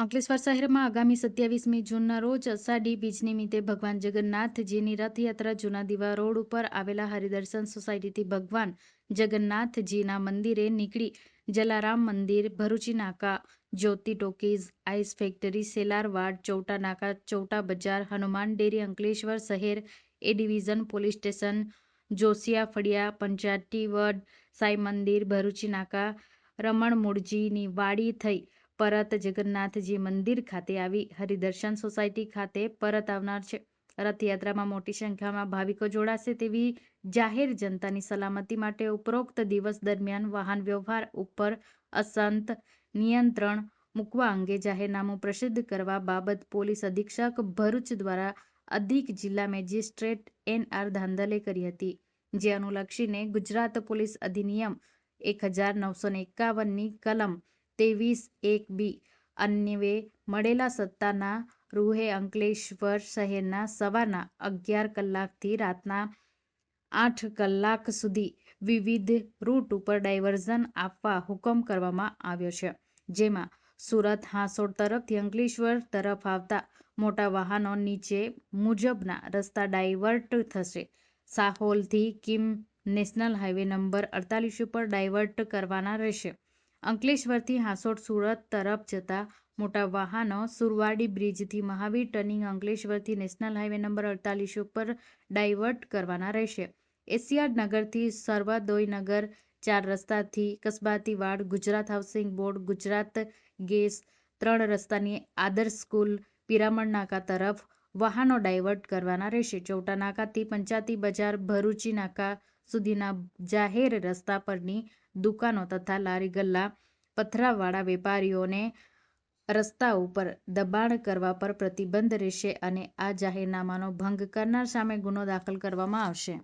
અંકલેશ્વર શહેરમાં આગામી સત્યાવીસમી જૂનના રોજ અષાઢી બીજ નિમિત્તે ભગવાન જગન્નાથજીની રથયાત્રા જૂના દીવા રોડ ઉપર આવેલા હરિદર્શન સોસાયટીથી ભગવાન જગન્નાથજીના મંદિરે નીકળી. જલારામ મંદિર, Bharuchi Naka, Jyoti talkies, ice factory, Selar Vad, Chauta Naka, Chauta બજાર, હનુમાન ડેરી, અંકલેશ્વર શહેર, A division, police station, Joshiya ફળિયા, પંચાયતી વડ, સાઈ મંદિર, ભરૂચી નાકા, રમણ મૂળજીની વાડી થઈ. પરત જગન્નાથજી મંદિર ખાતે આવી હરિદર્શન સોસાયટી ખાતે પરત આવનાર છે. રથયાત્રામાં મોટી સંખ્યામાં ભાવિકો જોડાશે તેવી જાહેર જનતાની સલામતી માટે ઉપરોક્ત દિવસ દરમિયાન વાહન વ્યવહાર ઉપર અશાંત નિયંત્રણ મૂકવા અંગે જાહેરનામું પ્રસિદ્ધ કરવા બાબત પોલીસ અધિક્ષક ભરૂચ દ્વારા અધિક જિલ્લા મેજિસ્ટ્રેટ એન આર ધાંધલે કરી હતી, જે અનુલક્ષીને ગુજરાત પોલીસ અધિનિયમ એક હજાર નવસો એકાવનની કલમ ત્રેવીસ એક બી. અન્વયે મળેલા સત્તાના રૂહે અંકલેશ્વર શહેરના સવારના અગિયાર કલાકથી રાતના આઠ કલાક સુધી વિવિધ રૂટ ઉપર ડાયવર્ઝન આપવા હુકમ કરવામાં આવ્યો છે. જેમાં સુરત હાંસોડ તરફથી અંકલેશ્વર તરફ આવતા મોટા વાહનો નીચે મુજબના રસ્તા ડાયવર્ટ થશે. સાહોલથી કિમ નેશનલ હાઈવે નંબર અડતાલીસ ઉપર ડાયવર્ટ કરવાના રહેશે. અંકલેશ્વરથી હાંસોટ સુરત તરફ જતા મોટા વાહનો સુરવાડી બ્રિજથી મહાવીર ટર્નિંગ અંકલેશ્વરથી નેશનલ હાઈવે નંબર અડતાલીસ ઉપર ડાયવર્ટ કરવાના રહેશે. એશિયાડ નગરથી સર્વોદયનગર ચાર રસ્તાથી કસબાતી વાડ, Gujarat housing board, Gujarat gas ત્રણ રસ્તાની આદર્શ સ્કૂલ, પિરામણ નાકા તરફ વાહનો ડાયવર્ટ કરવાના રહેશે. ચૌટા નાકાથી પંચાયતી બજાર, ભરૂચી નાકા સુધીના જાહેર રસ્તા પરની દુકાનો તથા લારી ગલ્લા પથરાવાળા વેપારીઓને રસ્તા ઉપર દબાણ કરવા પર પ્રતિબંધ રહેશે અને આ જાહેરનામાનો ભંગ કરનાર સામે ગુનો દાખલ કરવામાં આવશે.